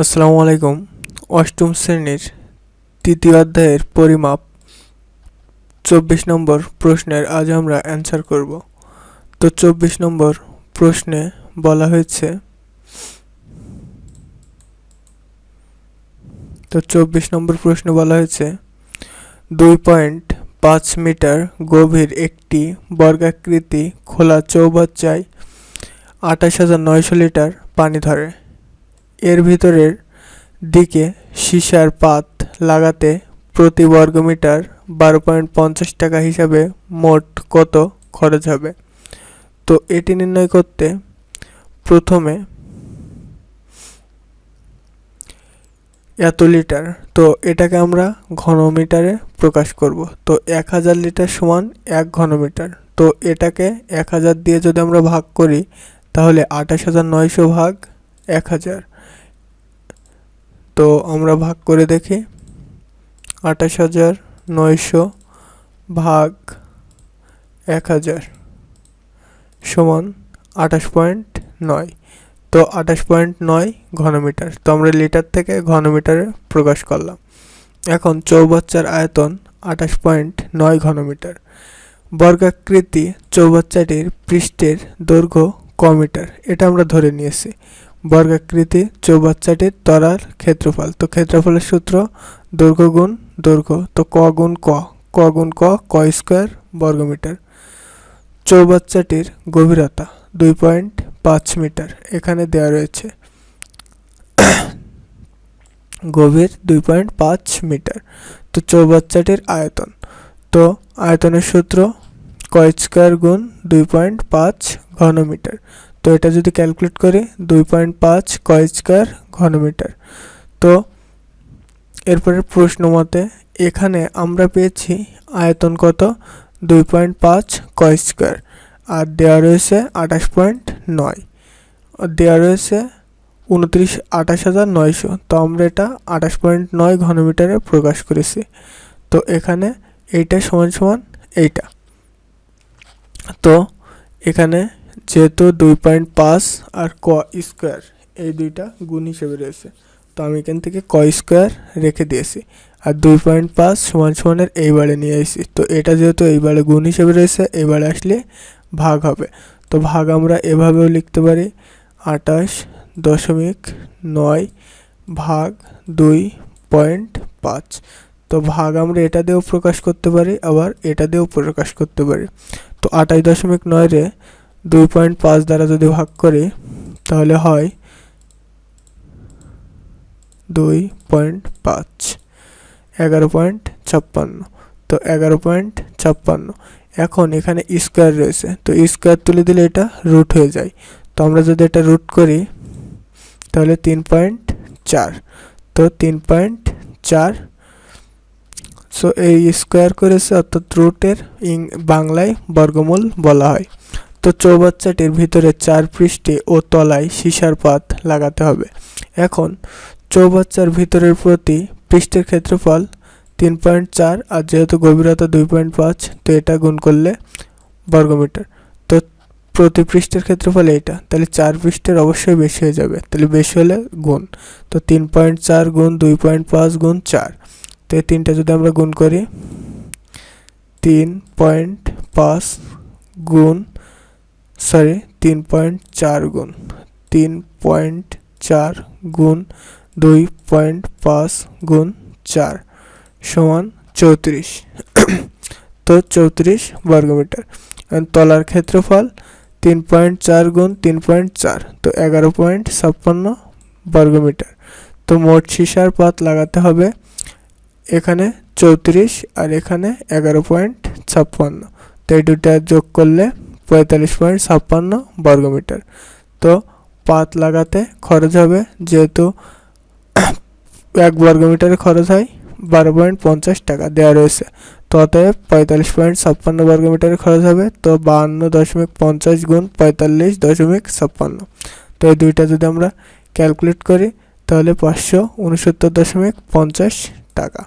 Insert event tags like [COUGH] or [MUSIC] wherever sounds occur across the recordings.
আসসালামু আলাইকুম। অষ্টম শ্রেণির তৃতীয় অধ্যায়ের পরিমাপ চব্বিশ নম্বর প্রশ্নের আজ আমরা অ্যান্সার করব। তো চব্বিশ নম্বর প্রশ্নে বলা হয়েছে, তো চব্বিশ নম্বর প্রশ্নে বলা হয়েছে, দুই পয়েন্ট পাঁচ মিটার গভীর একটি বর্গাকৃতি খোলা চৌবাচ্চায় আঠাশ হাজার নয়শো লিটার পানি ধরে। এর ভিতরের দিকে সীসার পাত লাগাতে প্রতি বর্গমিটার বারো পয়েন্ট পঞ্চাশ টাকা হিসাবে মোট কত খরচ হবে? তো এটি নির্ণয় করতে প্রথমে এত লিটার। তো এটাকে আমরা ঘনমিটারে প্রকাশ করব। তো এক হাজার লিটার সমান এক ঘনমিটার। তো এটাকে এক হাজার দিয়ে যদি আমরা ভাগ করি, তাহলে আঠাশ হাজার নয়শো ভাগ এক হাজার। তো আমরা ভাগ করে দেখি। আঠাশ হাজার নয়শো ভাগ এক হাজার সমান আঠাশ পয়েন্ট নয়। তো আঠাশ পয়েন্ট নয় ঘনমিটার। তো আমরা লিটার থেকে ঘনমিটারে প্রকাশ করলাম। এখন চৌবাচ্চার আয়তন আঠাশ পয়েন্ট নয় ঘনমিটার। বর্গাকৃতি চৌবাচ্চাটির পৃষ্ঠের দৈর্ঘ্য ক মিটার। এটা আমরা ধরে নিয়েছি। বর্গাকৃতি চৌবাচ্চাটির তরার ক্ষেত্রফল। তো ক্ষেত্রফলের সূত্র দৈর্ঘ্য গুণ দৈর্ঘ্য। তো ক গুণ ক। ক গুণ ক ক স্কোয়ার বর্গমিটার। চৌবাচ্চাটির গভীরতা দুই পয়েন্ট পাঁচ মিটার। এখানে দেওয়া রয়েছে গভীর দুই পয়েন্ট পাঁচ মিটার। তো চৌবাচ্চাটির আয়তন। তো আয়তনের সূত্র ক স্কোয়ার গুণ দুই পয়েন্ট পাঁচ ঘনমিটার। তো এটা যদি ক্যালকুলেট করি, দুই পয়েন্ট পাঁচ ক স্কোয়ার ঘনমিটার। তো এরপরে প্রশ্ন মতে, এখানে আমরা পেয়েছি আয়তন কত? দুই পয়েন্ট পাঁচ ক স্কোয়ার আর দেওয়া রয়েছে আঠাশ পয়েন্ট নয়। দেওয়া রয়েছে উনত্রিশ, আঠাশ হাজার নয়শো। তো আমরা এটা আঠাশ পয়েন্ট নয় ঘনমিটারে প্রকাশ করেছি। তো এখানে এইটা সমান সমান এইটা। তো এখানে যেহেতু দুই পয়েন্ট পাঁচ আর ক স্কোয়ার এই দুইটা গুণ হিসেবে রয়েছে। তো আমি এখান থেকে ক স্কোয়ার রেখে দিয়েছি। আর দুই পয়েন্ট পাঁচ সমান সমানের এইবারে নিয়ে আসি তো এটা যেহেতু এইবারে গুণ হিসেবে রয়েছে এবারে আসলে ভাগ হবে। তো ভাগ আমরা এভাবেও লিখতে পারি। আটাশ দশমিক নয় ভাগ দুই পয়েন্ট পাঁচ। তো ভাগ আমরা এটা দিয়েও প্রকাশ করতে পারি, আবার এটা দিয়েও প্রকাশ করতে পারি। তো আটাশ দশমিক নয় রে দুই পয়েন্ট পাঁচ দ্বারা যদি ভাগ করি, তাহলে হয় দুই পয়েন্ট পাঁচ, এগারো পয়েন্ট ছাপ্পান্ন। তো এগারো পয়েন্ট ছাপ্পান্ন। এখন এখানে স্কোয়ার রয়েছে। তো স্কোয়ার তুলে দিলে এটা রুট হয়ে যায়। তো আমরা যদি এটা রুট করি, তাহলে তিন পয়েন্ট চার। তো তিন পয়েন্ট চার। সো এই স্কোয়ার করেছে অর্থাৎ রুটের ইং বাংলায় বর্গমূল বলা হয়। তো চৌবাচ্চাটির ভিতরে চার পৃষ্ঠে ও তলায় সীসার পাত লাগাতে হবে। এখন চৌবাচ্চার ভিতরের প্রতি পৃষ্ঠের ক্ষেত্রফল তিন পয়েন্ট চার, আর যেহেতু গভীরতা দুই পয়েন্ট পাঁচ, তো এটা গুণ করলে বর্গমিটার। তো প্রতি পৃষ্ঠের ক্ষেত্রফল এইটা, তাহলে চার পৃষ্ঠের অবশ্যই বেশি হয়ে যাবে, তাহলে বেশি হলে গুণ। তো তিন পয়েন্ট চার গুণ দুই পয়েন্ট পাঁচ গুণ চার, তো এই তিনটা যদি আমরা গুণ করি, তিন পয়েন্ট পাঁচ গুণ সরি তিন পয়েন্ট চার গুণ। তিন পয়েন্ট চার গুণ দুই পয়েন্ট পাঁচ গুণ চার সমান চৌত্রিশ। [COUGHS] তো চৌত্রিশ বর্গমিটার। তলার ক্ষেত্রফল তিন পয়েন্ট চার গুণ তিন পয়েন্ট চার, তো এগারো পয়েন্ট ছাপ্পান্ন বর্গমিটার। তো মোট সীসার পাত লাগাতে হবে এখানে চৌত্রিশ আর এখানে এগারো পয়েন্ট ছাপ্পান্ন। তো এই দুটা যোগ করলে পঁয়তাল্লিশ পয়েন্ট ছাপ্পান্ন বর্গমিটার। তো পাত লাগাতে খরচ হবে যেহেতু [COUGHS] এক বর্গমিটারে খরচ হয় বারো পয়েন্ট পঞ্চাশ টাকা দেওয়া রয়েছে। তো অতএব পঁয়তাল্লিশ পয়েন্ট ছাপ্পান্ন বর্গমিটারে খরচ হবে। তো বাহান্ন দশমিক পঞ্চাশ গুণ পঁয়তাল্লিশ দশমিক ছাপ্পান্ন। তো এই দুইটা যদি আমরা ক্যালকুলেট করি, তাহলে পাঁচশো উনসত্তর দশমিক পঞ্চাশ টাকা।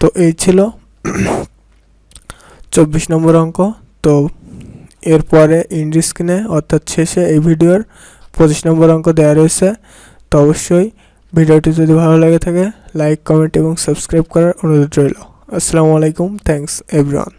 তো এই ছিল [COUGHS] চব্বিশ নম্বর অঙ্ক। তো এরপরে ইন্ডিস্ক্রিনে অর্থাৎ শেষে এই ভিডিওর পঁচিশ নম্বর অঙ্ক দেওয়া রয়েছে। তো অবশ্যই ভিডিওটি যদি ভালো লাগে থাকে লাইক কমেন্ট এবং সাবস্ক্রাইব করার অনুরোধ রইল। আসসালামু আলাইকুম থ্যাঙ্কস এভরিওয়ান